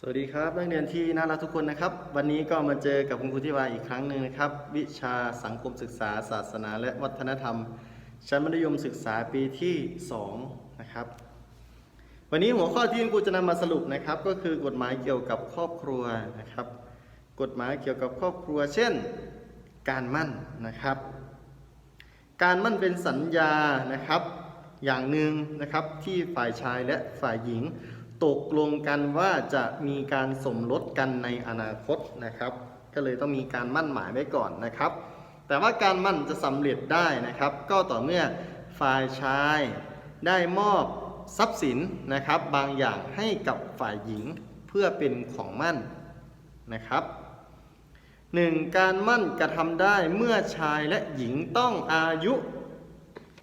สวัสดีครับนักเรียนที่น่ารักทุกคนนะครับ วันนี้ก็มาเจอกับคุณครูที่วาอีกครั้งหนึ่งนะครับ วิชาสังคมศึกษา ศาสนา และวัฒนธรรม ชั้นมัธยมศึกษาปีที่2นะครับวันนี้หัวข้อที่คุณครูจะนำมาสรุปนะครับ ก็คือกฎหมายเกี่ยวกับครอบครัวนะครับ กฎหมายเกี่ยวกับครอบครัว เช่น การมั่นนะครับ การมั่นเป็นสัญญานะครับอย่างหนึ่งนะครับที่ฝ่ายชายและฝ่ายหญิง ตกลงกันว่าจะมีการสมรสกันในอนาคตนะครับ ก็เลยต้องมีการมั่นหมายไว้ก่อนนะครับ แต่ว่าการมั่นจะสำเร็จได้นะครับ ก็ต่อเมื่อฝ่ายชายได้มอบทรัพย์สินนะครับ บางอย่างให้กับฝ่ายหญิงเพื่อเป็นของมั่นนะครับหนึ่งการมั่นกระทำได้เมื่อชายและหญิงต้องอายุ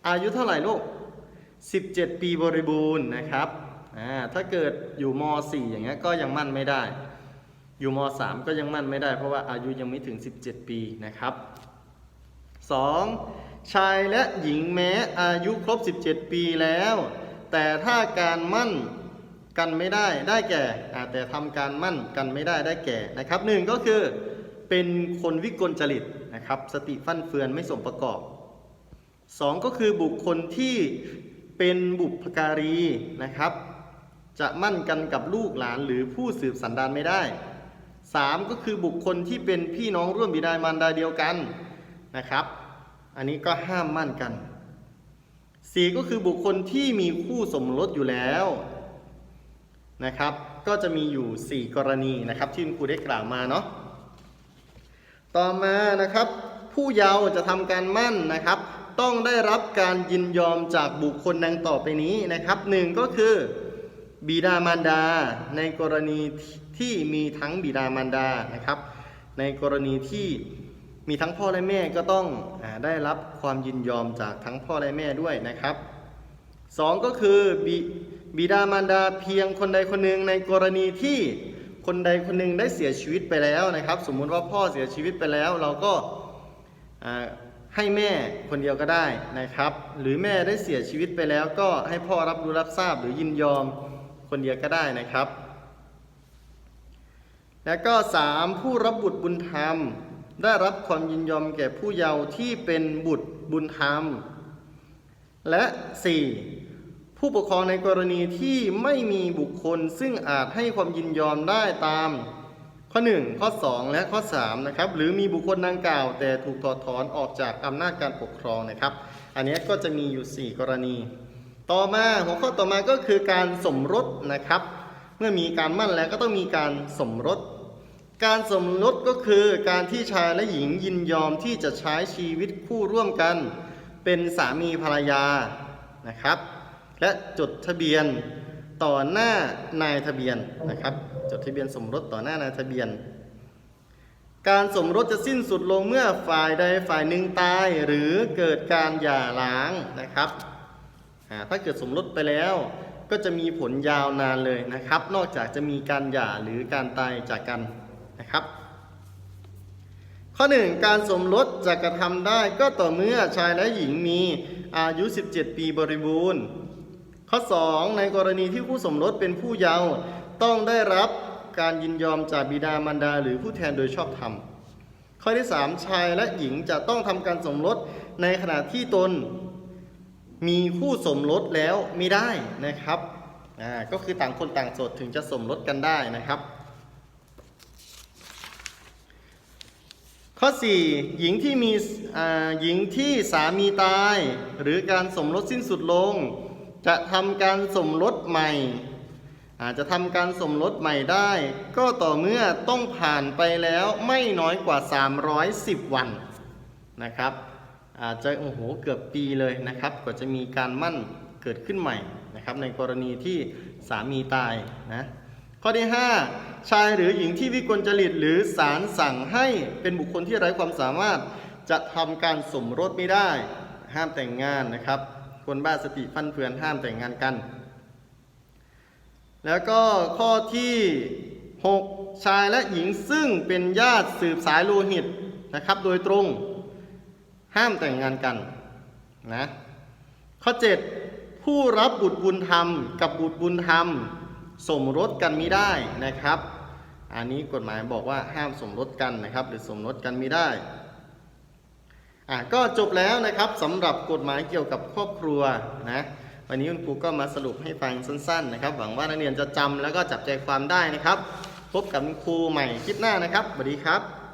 อายุเท่าไหร่ลูก 17 ปีบริบูรณ์นะครับ อ่าถ้าเกิดอยู่ม .4 อย่างเงี้ยก็ยังมั่นไม่ได้ อยู่ม .3 ก็ยังมั่นไม่ได้ เพราะว่าอายุยังไม่ถึง 17 ปีนะครับ 2. ชายและหญิงแม้อายุครบ 17 ปีแล้ว แต่ถ้าการมั่นกันไม่ได้ได้แก่แต่ทำการมั่นกันไม่ได้ได้แก่นะครับหนึ่งก็คือเป็นคนวิกลจริตนะครับ สติฟั่นเฟือนไม่สมประกอบสองก็คือบุคคลที่เป็นบุพการีนะครับ จะมั่นกันกับลูกหลานหรือผู้สืบสันดานไม่ได้สามก็คือบุคคลที่เป็นพี่น้องร่วมบิดามารดาเดียวกันนะครับ อันนี้ก็ห้ามมั่นกันสี่ก็คือบุคคลที่มีคู่สมรสอยู่แล้วนะครับ ก็จะมีอยู่ 4 กรณีนะครับที่คุณครูได้กล่าวมาเนาะต่อมานะครับผู้เยาว์จะทำการมั่นนะครับ ต้องได้รับการยินยอมจากบุคคลดังต่อไปนี้นะครับหนึ่งก็คือ บิดามารดา ในกรณีที่มีทั้งบิดามารดานะครับ ในกรณีที่มีทั้งพ่อและแม่ก็ต้องอได้รับความยินยอมจากทั้งพ่อและแม่ด้วยนะครับสองก็คือบิบิดามารดาเพียงคนใดคนหนึ่งในกรณีที่คนใดคนหนึ่งได้เสียชีวิตไปแล้วนะครับ สมมุติว่าพ่อเสียชีวิตไปแล้ว เราก็ให้แม่คนเดียวก็ได้นะครับ หรือแม่ได้เสียชีวิตไปแล้ว ก็ให้พ่อรับรู้รับทราบหรือยินยอม คนเดียวก็ได้นะครับ และก็ 3. ผู้รับบุตรบุญธรรม ได้รับความยินยอมแก่ผู้เยาว์ที่เป็นบุตรบุญธรรม และ 4. ผู้ปกครองในกรณีที่ไม่มีบุคคลซึ่งอาจให้ความยินยอมได้ตามข้อ 1 ข้อ 2 และข้อ 3 นะครับ หรือมีบุคคลดังกล่าว แต่ถูกถอดถอนออกจากอำนาจการปกครองนะครับ อันนี้ก็จะมีอยู่ 4 กรณี ต่อมาหัวข้อต่อมาก็คือการสมรสนะครับ เมื่อมีการมั่นแล้วก็ต้องมีการสมรส การสมรสก็คือการที่ชายและหญิงยินยอมที่จะใช้ชีวิตคู่ร่วมกัน เป็นสามีภรรยานะครับ และจดทะเบียนต่อหน้านายทะเบียนนะครับ จดทะเบียนสมรสต่อหน้านายทะเบียน การสมรสจะสิ้นสุดลงเมื่อฝ่ายใดฝ่ายหนึ่งตายหรือเกิดการหย่าร้างนะครับ ถ้าเกิดสมรสไปแล้ว ก็จะมีผลยาวนานเลยนะครับ นอกจากจะมีการหย่าหรือการตายจากกันนะครับ ข้อ 1 การสมรสจะกระทำได้ก็ต่อเมื่อชายและหญิงมีอายุ 17 ปีบริบูรณ์ ข้อ 2 ในกรณีที่ผู้สมรสเป็นผู้เยาว์ต้องได้รับการยินยอมจากบิดามารดาหรือผู้แทนโดยชอบธรรมข้อที่ 3 ชายและหญิงจะต้องทำการสมรสในขณะที่ตน มีคู่สมรสแล้วไม่ได้นะครับอ่าก็คือต่างคนต่างโสดถึงจะสมรสกันได้นะครับ ข้อ 4 หญิงที่มีหญิงที่สามีตาย หรือการสมรสสิ้นสุดลง จะทำการสมรสใหม่อาจจะทำการสมรสใหม่ได้ ก็ต่อเมื่อต้องผ่านไปแล้วไม่น้อยกว่า 310 วันนะครับ อาจจะโอ้โหเกือบปีเลยนะครับกว่าจะมีการมั่นเกิดขึ้นใหม่นะครับในกรณีที่สามีตายนะข้อที่ 5 ชายหรือหญิงที่วิกลจริตหรือศาลสั่งให้เป็นบุคคลที่ไร้ความสามารถจะทำการสมรสไม่ได้ ห้ามแต่งงานนะครับ คนบ้าสติฟั่นเฟือนห้ามแต่งงานกัน แล้วก็ข้อที่ 6 ชายและหญิงซึ่งเป็นญาติสืบสายโลหิตนะครับโดยตรง ห้ามแต่งงานกันนะข้อ 7 ผู้รับบุตรบุญธรรม กับบุตรบุญธรรม สมรสกันไม่ได้นะครับ อันนี้กฎหมายบอกว่าห้ามสมรสกันนะครับ หรือสมรสกันไม่ได้อะก็จบแล้วนะครับสำหรับกฎหมายเกี่ยวกับครอบครัวนะวันนี้คุณครูก็มาสรุปให้ฟังสั้นๆนะครับ หวังว่านักเรียนจะจำแล้วก็จับใจความได้นะครับ พบกับคุณครูใหม่คลิปหน้านะครับสวัสดีครับ